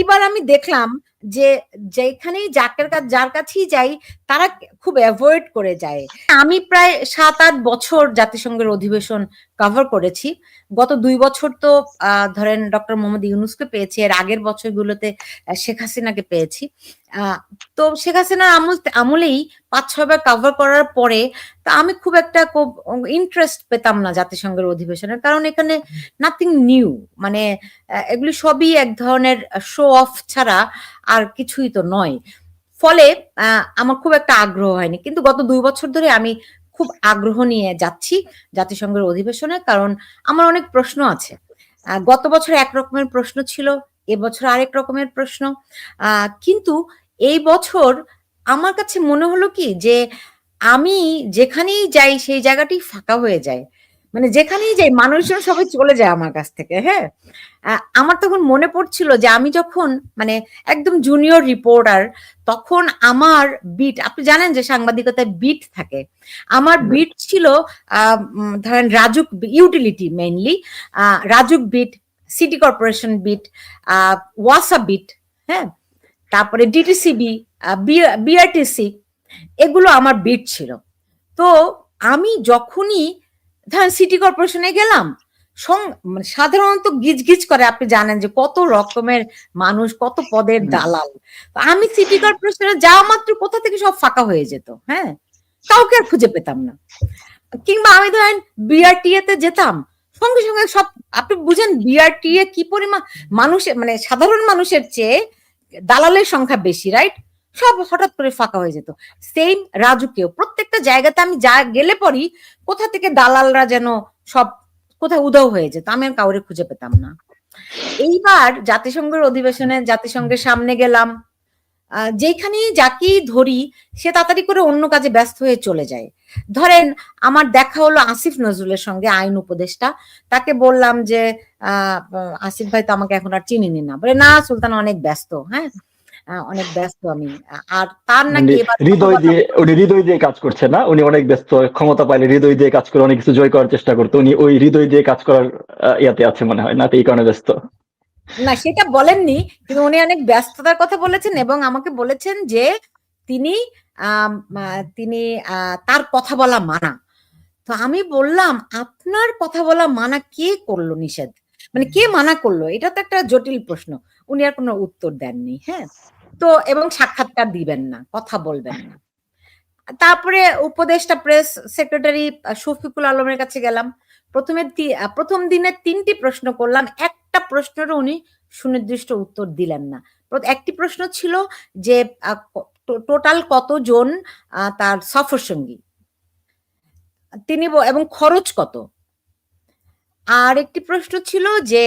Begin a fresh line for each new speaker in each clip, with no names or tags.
এইবার আমি দেখলাম যে যেখানেই যাকের কাছে যার কাছেই যাই তারা খুব অ্যাভয়েড করে যায়। আমি প্রায় সাত আট বছর জাতিসংঘের অধিবেশন কভার করেছি। গত দুই বছর তো ধরেন ডক্টর মোহাম্মদ ইউনুসকে পেয়েছি, এর আগের বছরগুলোতে শেখ হাসিনাকে পেয়েছি। তো শেখ হাসিনার আমল, আমলেই পাঁচ ছয়বার কভার করার পরে, তা আমি খুব একটা ইন্টারেস্ট পেতাম না জাতিসংঘের অধিবেশনের, কারণ এখানে নাথিং নিউ মানে এগুলি সবই এক ধরনের শো অফ ছাড়া আর কিছুই তো নয়। ফলে আমার খুব একটা আগ্রহ হয়নি। কিন্তু গত দুই বছর ধরে আমি খুব আগ্রহ নিয়ে যাচ্ছি জাতিসংঘের অধিবেশনে, কারণ আমার অনেক প্রশ্ন আছে। গত বছর এক রকমের প্রশ্ন ছিল এবছর আরেক রকমের প্রশ্ন। কিন্তু এই বছর আমার কাছে মনে হলো কি যে, আমি যেখানেই যাই সেই জায়গাটি ফাঁকা হয়ে যায়। মানে যেখানেই যাই মানুষজন সবাই চলে যায় আমার কাছ থেকে হ্যাঁ? আমার তখন মনে পড়ছিল যে আমি যখন মানে একদম জুনিয়র রিপোর্টার তখন আমার বিট আপনি জানেন যে সাংবাদিকতায় বিট থাকে। আমার বিট ছিল ধরেন RAJUK utility mainly RAJUK beat city corporation beat ওয়াসা বিট হ্যাঁ? তারপরে ডিটিসিবি বিআরটিসি এগুলো আমার বিট ছিল। তো আমি যখনই ধরেন সিটি কর্পোরেশনে গেলাম মানে সাধারণত গিজ গিজ করে আপনি জানেন যে কত রকমের মানুষ কত পদের দালাল। আমি সিটি কর্পোরেশনে যাওয়া মাত্র কোথা থেকে সব ফাঁকা হয়ে যেত হ্যাঁ? কাউকে আর খুঁজে পেতাম না। কিংবা আমি ধরেন বিআরটিএ তে যেতাম সঙ্গে সঙ্গে সব আপনি বুঝেন বিআরটিএ কি পরিমাণ মানুষের মানে সাধারণ মানুষের চেয়ে দালালের সংখ্যা বেশি রাইট সব হঠাৎ করে ফাঁকা হয়ে যেত। সেম রাজুকেও। প্রত্যেকটা জায়গাতে আমি যা গেলে পরই কোথা থেকে দালালরা যেন সব কোথায় উদাও হয়ে যেত, আমি আর কাউরে খুঁজে পেতাম না। এইবার জাতিসংঘের অধিবেশনে জাতিসংঘের সামনে গেলাম। যেখানেই যাকেই ধরি, সে তাড়াতাড়ি করে অন্য কাজে ব্যস্ত হয়ে চলে যায়। ধরেন, আমার দেখা হলো আসিফ নজরুলের সঙ্গে আইন উপদেষ্টা। তাকে বললাম যে আসিফ ভাই তো আমাকে এখন আর চিনিনি না। বলে, না, সুলতান অনেক ব্যস্ত। হ্যাঁ? অনেক ব্যস্ত আমি। আর তার নাকি
হৃদয় দিয়ে উনি হৃদয় দিয়ে কাজ করছে না? উনি অনেক ব্যস্ত ক্ষমতা পাইলে হৃদয় দিয়ে কাজ করে অনেক কিছু জয় করার চেষ্টা করতো। উনি ওই হৃদয় দিয়ে কাজ করার ইয়াতে আছে মনে হয় না? এই কারণে ব্যস্ত।
না সেটা বলেননি কিন্তু উনি অনেক ব্যস্ততার কথা বলেছেন এবং আমাকে বলেছেন যে তিনি তিনি তার কথা বলা মানা। তো আমি বললাম আপনার কথা বলা মানা কে করল নিষেধ? মানে কে মানা করল? এটা তো একটা জটিল প্রশ্ন। উনি আর কোনো উত্তর দেননি হ্যাঁ? তো, এবং সাক্ষাৎকার দিবেন না, কথা বলবেন না। তারপরে উপদেষ্টা প্রেস সেক্রেটারি শফিকুল আলমের কাছে গেলাম। প্রথমে প্রথম দিনে তিনটি প্রশ্ন করলাম, একটা প্রশ্নেরও উনি সুনির্দিষ্ট উত্তর দিলেন না। একটি প্রশ্ন ছিল যে টোটাল কতজন তার সফর সঙ্গী? তিনি এবং খরচ কত? আর একটি প্রশ্ন ছিল যে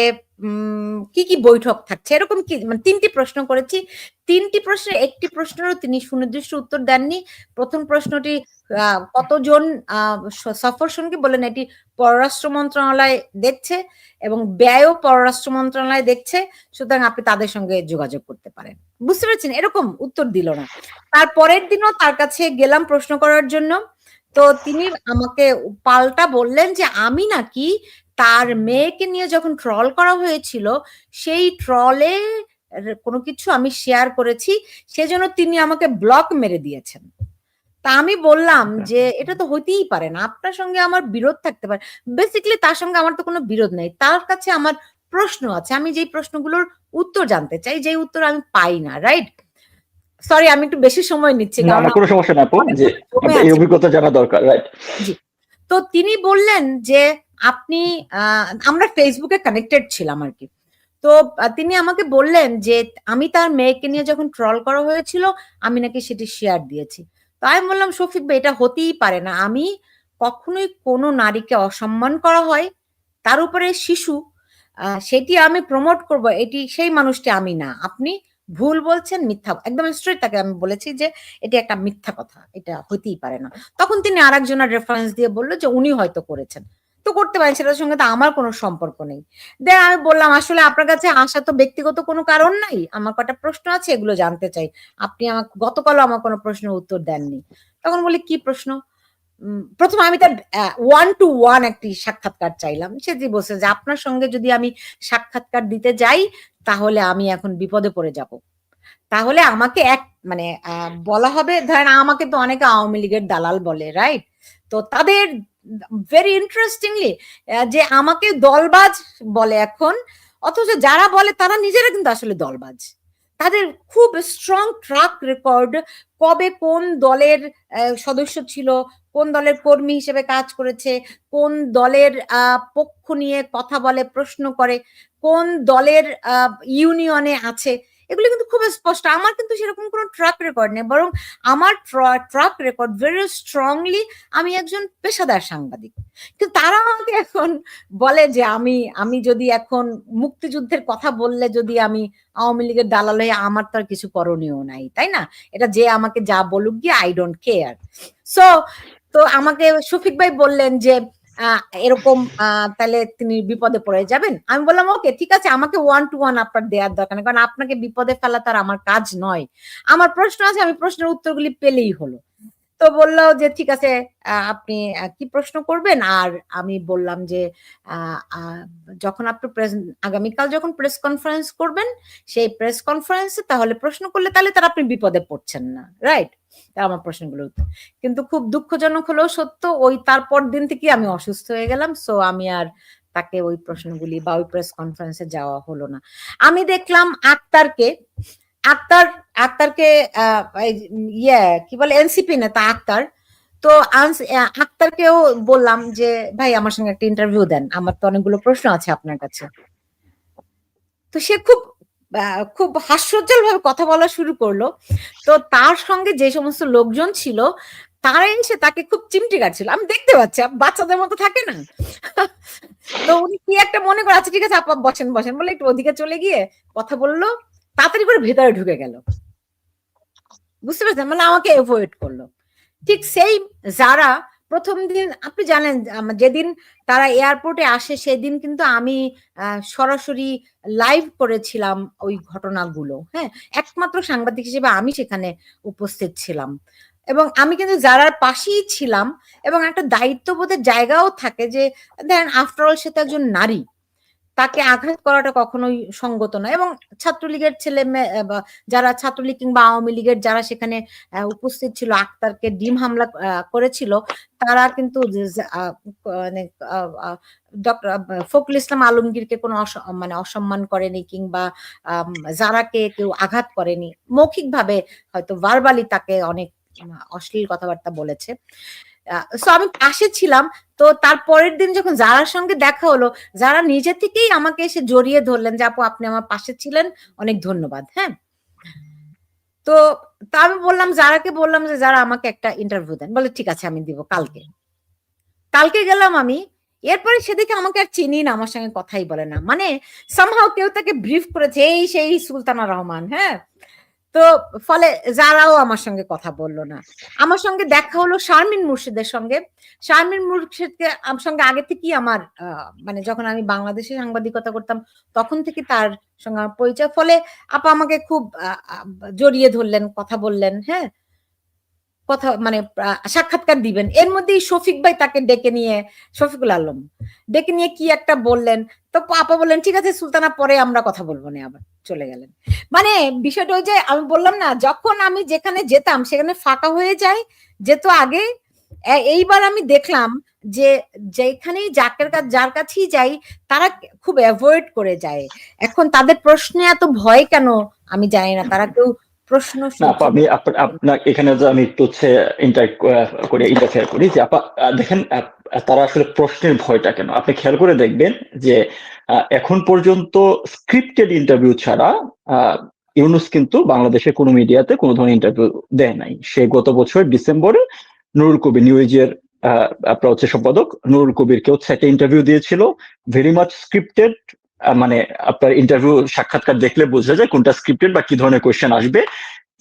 কি কি বৈঠক থাকছে? এরকম কি মানে তিনটি প্রশ্ন করেছি। তিনটি প্রশ্নের একটি প্রশ্নেরও তিনি সুনির্দিষ্ট উত্তর দেননি। প্রথম প্রশ্নটি কতজন সফর সঙ্গী বলেন এটি পররাষ্ট্র মন্ত্রণালয় দেখছে এবং ব্যয়ও পররাষ্ট্র মন্ত্রণালয় দেখছে। সুতরাং আপনি তাদের সঙ্গে যোগাযোগ করতে পারেন। বুঝতে পারছেন? এরকম উত্তর দিল না। তার পরের দিনও তার কাছে গেলাম প্রশ্ন করার জন্য। তো তিনি আমাকে পাল্টা বললেন যে, আমি নাকি তার মেয়েকে নিয়ে যখন ট্রল করা হয়েছিল সেই ট্রলে কোনো কিছু আমি শেয়ার করেছি সেজন্য তিনি আমাকে ব্লক মেরে দিয়েছেন। তা আমি বললাম আচ্ছা। যে এটা তো হইতেই পারে না আপনার সঙ্গে আমার বিরোধ থাকতে পারে। বেসিক্যালি তার সঙ্গে আমার তো কোনো বিরোধ নেই। তার কাছে আমার প্রশ্ন আছে আমি যেই প্রশ্নগুলোর উত্তর জানতে চাই যেই উত্তর আমি পাই না রাইট সরি আমি একটু বেশি সময় নিচ্ছি
কোনো সমস্যা না যে এই অভিজ্ঞতা জানা দরকার রাইট
জি। তো তিনি বললেন যে আপনি আমরা ফেসবুকে কানেক্টেড ছিলাম আর কি। তো তিনি আমাকে বললেন যে, আমি তার মেয়েকে নিয়ে যখন ট্রল করা হয়েছিল, আমি নাকি সেটি শেয়ার দিয়েছি। তো আমি বললাম, শফিক ভাই, এটা হতেই পারে না। আমি কখনোই কোনো নারীকে অসম্মান করা হয়, তার উপরে শিশু সেটি আমি প্রমোট করব, এটি, সেই মানুষটি আমি না। আপনি ভুল বলছেন, মিথ্যা একদম স্ট্রেট তাকে আমি বলেছি যে, এটি একটা মিথ্যা কথা, এটা হতেই পারে না। তখন তিনি আর একজনের রেফারেন্স দিয়ে বলল যে, উনি হয়তো করেছেন। তো করতে পারেন, সেটার সঙ্গে তো আমার কোনো সম্পর্ক নেই। দেন আমি বললাম, আসলে আপনার কাছে আসা তো ব্যক্তিগত কোনো কারণ নাই, আমার কটা প্রশ্ন আছে এগুলো জানতে চাই। আপনি আমাকে, গতকালও আমার কোনো প্রশ্নের উত্তর দেননি। তখন বলি কি প্রশ্ন? প্রথমে আমি তার ওয়ান টু ওয়ান একটি সাক্ষাৎকার চাইলাম। সে যে বলছে যে, আপনার সঙ্গে যদি আমি সাক্ষাৎকার দিতে যাই, তাহলে আমি এখন বিপদে পড়ে যাব। তাহলে আমাকে এক মানে বলা হবে। ধরেন আমাকে তো অনেকে আওয়ামী লীগের দালাল বলে, রাইট? তো তাদের ভেরি ইন্টারেস্টিংলি যে আমাকে দলবাজ বলে এখন, অথচ যারা বলে তারা নিজেরা কিন্তু আসলে দলবাজ। তাদের খুব স্ট্রং ট্রাক রেকর্ড কবে কোন দলের সদস্য ছিল, কোন দলের কর্মী হিসেবে কাজ করেছে, কোন দলের পক্ষ নিয়ে কথা বলে, প্রশ্ন করে, কোন দলের ইউনিয়নে আছে এগুলো কিন্তু খুব স্পষ্ট। আমার কিন্তু সেরকম কোনো ট্রাক রেকর্ড নেই, বরং আমার ট্রাক রেকর্ড ভেরি স্ট্রংলি আমি একজন পেশাদার সাংবাদিক। কিন্তু তারা আমাকে এখন বলে যে আমি আমি যদি এখন মুক্তিযুদ্ধের কথা বললে যদি আমি আওয়ামী লীগের দালাল হয়ে আমার তো আর কিছু করণীয় নাই, তাই না? এটা যে আমাকে যা বলুক গিয়ে আই ডোন্ট কেয়ার সো তো আমাকে শফিক ভাই বললেন যে এরকম তাহলে তিনি বিপদে পড়ে যাবেন। আমি বললাম, ওকে, ঠিক আছে, আমাকে ওয়ান টু ওয়ান আপনার দেওয়ার দরকার কারণ আপনাকে বিপদে ফেলা তার আমার কাজ নয়। আমার প্রশ্ন আছে, আমি প্রশ্নের উত্তরগুলি পেলেই হলো। তো বলল যে, ঠিক আছে আপনি কি প্রশ্ন করবেন? আর আমি বললাম যে যখন আপনি আগামীকাল যখন প্রেস কনফারেন্স করবেন, সেই প্রেস কনফারেন্সে তাহলে প্রশ্ন করলে তাহলে তার আপনি বিপদে পড়ছেন না রাইট আমার প্রশ্নগুলো উত্তর। কিন্তু খুব দুঃখজনক হলেও সত্য, ওই তারপর দিন থেকে আমি অসুস্থ হয়ে গেলাম সো আমি আর তাকে ওই প্রশ্নগুলি বা ওই প্রেস কনফারেন্সে যাওয়া হলো না। আমি দেখলাম আক্তারকে, আক্তার, আক্তারকে ইয়ে কি বলে এনসিপি নেতা আক্তার। তো আক্তারকেও বললাম যে, ভাই, আমার সঙ্গে একটা ইন্টারভিউ দেন, আমার তো অনেকগুলো প্রশ্ন আছে আপনার কাছে। তো সে খুব খুব হাস্যোজ্জ্বল ভাবে কথা বলা শুরু করল। তো তার সঙ্গে যে সমস্ত লোকজন ছিল তারা এসে তাকে খুব চিমটি কাটছিল। আমি দেখতে পাচ্ছি বাচ্চাদের মতো থাকে না? তো উনি কি একটা মনে করে আচ্ছা ঠিক আছে, আপা, বসেন বসেন। বলে একটু ওদিকে চলে গিয়ে কথা বলল। তাড়াতাড়ি করে ভেতরে ঢুকে গেল। বুঝতে পারছেন? মানে আমাকে এভয়েড করল। ঠিক সেই যারা প্রথম দিন আপনি জানেন যেদিন তারা এয়ারপোর্টে আসে সেদিন কিন্তু আমি সরাসরি লাইভ করেছিলাম ওই ঘটনাগুলো। হ্যাঁ একমাত্র সাংবাদিক হিসেবে আমি সেখানে উপস্থিত ছিলাম। এবং আমি কিন্তু যারার পাশেই ছিলাম এবং একটা দায়িত্ববোধের জায়গাও থাকে যে দেখেন আফটারঅল সে তো একজন নারী। তাকে আঘাত করাটা কখনোই সঙ্গত নয়। এবং ছাত্রলীগের ছেলে যারা ছাত্রলীগ কিংবা আওয়ামী লীগের যারা সেখানে উপস্থিত ছিল, আক্তারকে ডিম হামলা করেছিল, তারা কিন্তু মানে ডক্টর ফখরুল ইসলাম আলমগীরকে কোনো মানে অসম্মান করেনি কিংবা জারাকে কেউ আঘাত করেনি। মৌখিকভাবে হয়তো ভার্বালি তাকে অনেক অশ্লীল কথাবার্তা বলেছে। সো আমি পাশে ছিলাম। তো তার পরের দিন যখন যারার সঙ্গে দেখা হলো, যারা নিজে থেকেই আমাকে এসে জড়িয়ে ধরলেন যে, আপু, আপনি আমার পাশে ছিলেন, অনেক ধন্যবাদ। হ্যাঁ? তো তা আমি বললাম, যারাকে বললাম যে, যারা আমাকে একটা ইন্টারভিউ দেন। বলে, ঠিক আছে, আমি দিব কালকে। কালকে গেলাম আমি। এরপরে সেদিকে আমাকে আর চিনি না, আমার সঙ্গে কথাই বলে না। মানে সামহাও কেউ তাকে ব্রিফ করেছে, এই সেই সুলতানা রহমান। হ্যাঁ? তো ফলে যারাও আমার সঙ্গে কথা বলল না। আমার সঙ্গে দেখা হলো শারমিন মুর্শিদের সঙ্গে। শারমিন মুর্শিদকে আমার সঙ্গে আগে থেকেই আমার মানে যখন আমি বাংলাদেশে সাংবাদিকতা করতাম, তখন থেকে তার সঙ্গে আমার পরিচয়। ফলে আপা আমাকে খুব জড়িয়ে ধরলেন, কথা বললেন হ্যাঁ? কথা মানে সাক্ষাৎকার দিবেন। এর মধ্যেই শফিক ভাই তাকে ডেকে নিয়ে, শফিকুল আলম, ডেকে নিয়ে কি একটা বললেন? তো আপা বললেন, ঠিক আছে সুলতানা, পরে আমরা কথা বলব। না আবার চলে গেলেন। মানে বিষয়টা ওই যে আমি বললাম না, যখন আমি যেখানে যেতাম, সেখানে ফাঁকা হয়ে যায় যেত আগে এইবার আমি দেখলাম যে যেখানেই যাকের কাছে, যার কাছেই যাই, তারা খুব অ্যাভয়েড করে যায়। এখন তাদের প্রশ্নে এত ভয় কেন? আমি জানি না, তারা কেউ প্রশ্ন
না আপা, আমি আপনার এখানে যে আমি একটু হচ্ছে ইন্টারফেয়ার করি যে আপা দেখেন তারা আসলে প্রশ্নের ভয়টা কেন? আপনি খেয়াল করে দেখবেন যে এখন পর্যন্ত স্ক্রিপ্টেড ইন্টারভিউ ছাড়া ইউনুস কিন্তু বাংলাদেশের কোনো মিডিয়াতে কোনো ধরনের ইন্টারভিউ দেয় নাই। সে গত বছর ডিসেম্বরে নুরুল কবি কবির নিউজের আপনার হচ্ছে সম্পাদক নুরুল কবিরকে হচ্ছে একটা ইন্টারভিউ দিয়েছিল। ভেরি মাচ স্ক্রিপ্টেড মানে আপনার ইন্টারভিউ সাক্ষাৎকার দেখলে বোঝা যায় কোনটা স্ক্রিপ্টেড বা কি ধরনের কোয়েশ্চেন আসবে।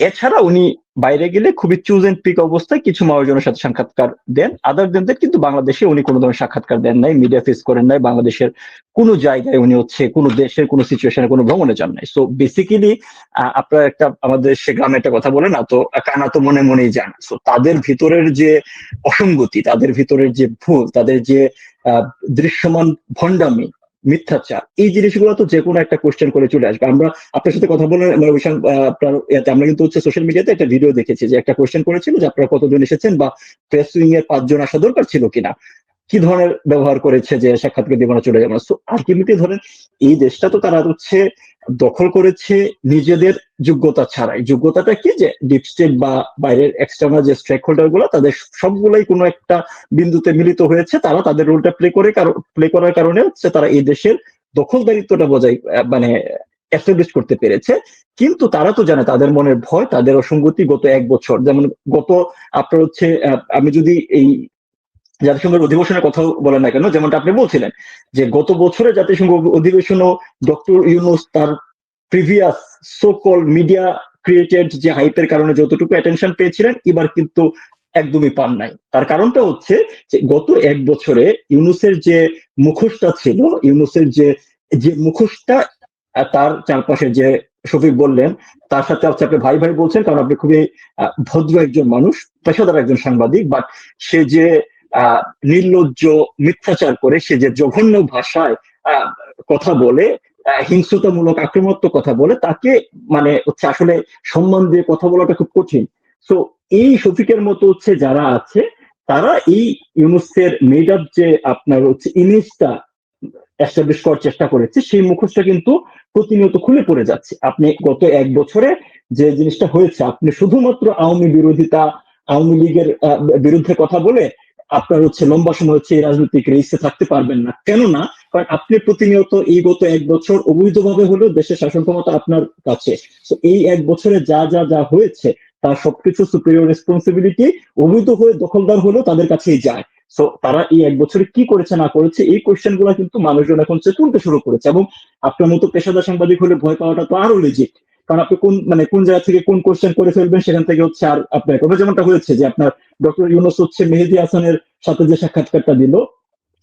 এছাড়া উনি বাইরে গেলে খুবই চুজ এন্ড পিক অবস্থায় কিছু মানুষজনের সাথে সাক্ষাৎকার দেন। আদার দেন দ্যাট কিন্তু বাংলাদেশে উনি কোনো ধরনের সাক্ষাৎকার দেন নাই মিডিয়া ফেস করেন নাই, বাংলাদেশের কোনো জায়গায় উনি হচ্ছে কোনো দেশের কোনো সিচুয়েশনে কোনো ভ্রমণে যান নাই। সো বেসিক্যালি আপনার একটা আমাদের সে গ্রামে একটা কথা বলে না, তো কানা তো মনে মনেই যান সো তাদের ভিতরের যে অসঙ্গতি, তাদের ভিতরের যে ভুল, তাদের যে দৃশ্যমান ভণ্ডামি মিথ্যাচার। এই জিনিসগুলো তো যে কোনো একটা কোশ্চেন করে চলে আসবে। আমরা আপনার সাথে কথা বলে আহ, আপনার আমরা কিন্তু হচ্ছে সোশ্যাল মিডিয়াতে একটা ভিডিও দেখেছি যে একটা কোশ্চেন করেছিল যে আপনারা কতজন এসেছেন বা প্রেস উইং এর পাঁচজন আসা দরকার ছিল কিনা। কি ধরনের ব্যবহার করেছে যে সাক্ষাৎকার দিব না চলে যাবে না আলটিমেটলি ধরেন এই দেশটা তো তারা হচ্ছে দখল করেছে নিজেদের যোগ্যতা ছাড়াই। যোগ্যতাটা কি যে ডিপ স্টেট বা বাইরের এক্সটার্নাল যে স্টেক হোল্ডারগুলো, তাদের সবগুলাই কোনো একটা বিন্দুতে মিলিত হয়েছে, তারা তাদের রোলটা প্লে করে প্লে করার কারণে হচ্ছে তারা এই দেশের দখলদারিত্বটা বজায় মানে এস্টাবলিশ করতে পেরেছে। কিন্তু তারা তো জানে, তাদের মনের ভয়, তাদের অসঙ্গতি গত এক বছর। যেমন গত আপনার হচ্ছে আমি যদি এই জাতিসংঘের অধিবেশনের কথা বলেন না কেন? যেমনটা আপনি বলছিলেন যে গত বছরে জাতিসংঘ অধিবেশনও ডক্টর ইউনুস তার প্রিভিয়াস সোকল মিডিয়া ক্রিয়েটেড যে হাইপের কারণে যতটুকু অ্যাটেনশন পেয়েছিলেন, এবার কিন্তু একদমই পান নাই। তার কারণটা হচ্ছে যে গত এক বছরে ইউনুসের যে মুখোশটা ছিল, ইউনুসের যে যে মুখোশটা তার চারপাশে যে শফিক বললেন, তার সাথে হচ্ছে আপনি ভাই ভাই বলছেন, কারণ আপনি খুবই ভদ্র একজন মানুষ, পেশাদার একজন সাংবাদিক বাট সে যে নির্লজ্জ, মিথ্যাচার করে সে যে জঘন্য ভাষায় কথা বলে হিংস্রতামূলক আক্রমণাত্মক কথা বলে, তাকে মানে হচ্ছে আসলে সম্মান দিয়ে কথা বলাটা খুব কঠিন। সো এই শফিকের মতো হচ্ছে যারা আছে, তারা এই ইউনুসের মেড আপ যে আপনার হচ্ছে ইমেজটা এস্টাবলিশ করার চেষ্টা করেছে, সেই মুখোশটা কিন্তু প্রতিনিয়ত খুলে পড়ে যাচ্ছে। আপনি গত এক বছরে যে জিনিসটা হয়েছে, আপনি শুধুমাত্র আওয়ামী বিরোধিতা, আওয়ামী লীগের বিরুদ্ধে কথা বলে আপনার হচ্ছে লম্বা সময় হচ্ছে এই রাজনৈতিক রেসে থাকতে পারবেন না। কেননা, কারণ আপনি প্রতিনিয়ত এই গত এক বছর অবৈধভাবে হলেও দেশের শাসন ক্ষমতা আপনার কাছে। তো এই এক বছরে যা যা যা হয়েছে, তার সবকিছু সুপিরিয়র রেসপন্সিবিলিটি অবৈধ হয়ে দখলদার হলেও তাদের কাছেই যায়। সো তারা এই এক বছরে কি করেছে, না করেছে, এই কোয়েশ্চেনগুলা কিন্তু মানুষজন এখন তুলতে শুরু করেছে। এবং আপনার মতো পেশাদার সাংবাদিক হলে ভয় পাওয়াটা তো আরও লেজিট কারণ আপনি কোন মানে কোন জায়গা থেকে কোন কোশ্চেন করে ফেলবেন সেখান থেকে হচ্ছে আর আপনার কথা যেমনটা হয়েছে যে আপনার ডক্টর ইউনুস হচ্ছে মেহেদি হাসানের সাথে যে সাক্ষাৎকারটা দিল,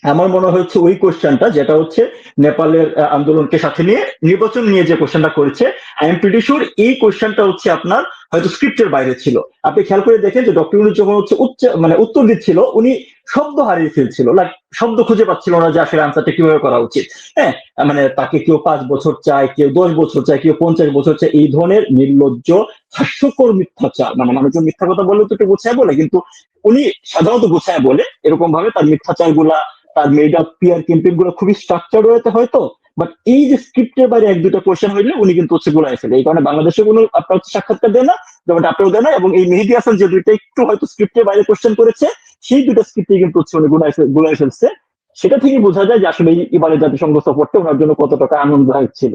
আমার মনে হচ্ছে ওই কোশ্চেনটা যেটা হচ্ছে নেপালের আন্দোলনকে সাথে নিয়ে নির্বাচন নিয়ে যে কোশ্চেনটা করেছে আই এম প্রিটি শিওর এই কোশ্চেনটা হচ্ছে আপনার হয়তো স্ক্রিপ্টের বাইরে ছিল। আপনি খেয়াল করে দেখেন যে ডক্টর ইউনুস যখন হচ্ছে উচ্চ মানে উত্তর দিচ্ছিল, উনি শব্দ হারিয়ে ফেলছিল লাইক শব্দ খুঁজে পাচ্ছিল না যে আসলে আনসারটা কীভাবে করা উচিত। হ্যাঁ মানে তাকে কেউ পাঁচ বছর চায়, কেউ দশ বছর চায়, কেউ পঞ্চাশ বছর চায়, এই ধরনের নির্লজ্জ, হাস্যকর মিথ্যাচার মানে মানুষজন মিথ্যা কথা বলে তো একটু গোছায় বলে, কিন্তু উনি সাধারণত গোছায় বলে এরকম ভাবে তার মিথ্যাচারগুলা তার মেড আপ পিয়ার ক্যাম্পেইনগুলো খুবই স্ট্রাকচার রয়েছে হয়তো বাট এই যে স্ক্রিপ্টের বাইরে এক, দুটো কোয়েশ্চেন হইলে, উনি কিন্তু হচ্ছে গুলাই ফেলে। এই কারণে বাংলাদেশে কোনো আপনার হচ্ছে সাক্ষাৎকার দেয় না যেমন আপনারও দেয় না, এবং এই মেহেদি হাসান যে দুইটা একটু হয়তো স্ক্রিপ্টের বাইরে কোয়েশ্চেন করেছে, সেই দুটো স্ক্রিপ্টে কিন্তু হচ্ছে উনি গুলাই গুলাই ফেলছে। সেটা থেকে বোঝা যায় যে আসলে এবারে জাতিসংঘ সফরটা ওনার জন্য কত টাকা আনন্দদায়ক ছিল।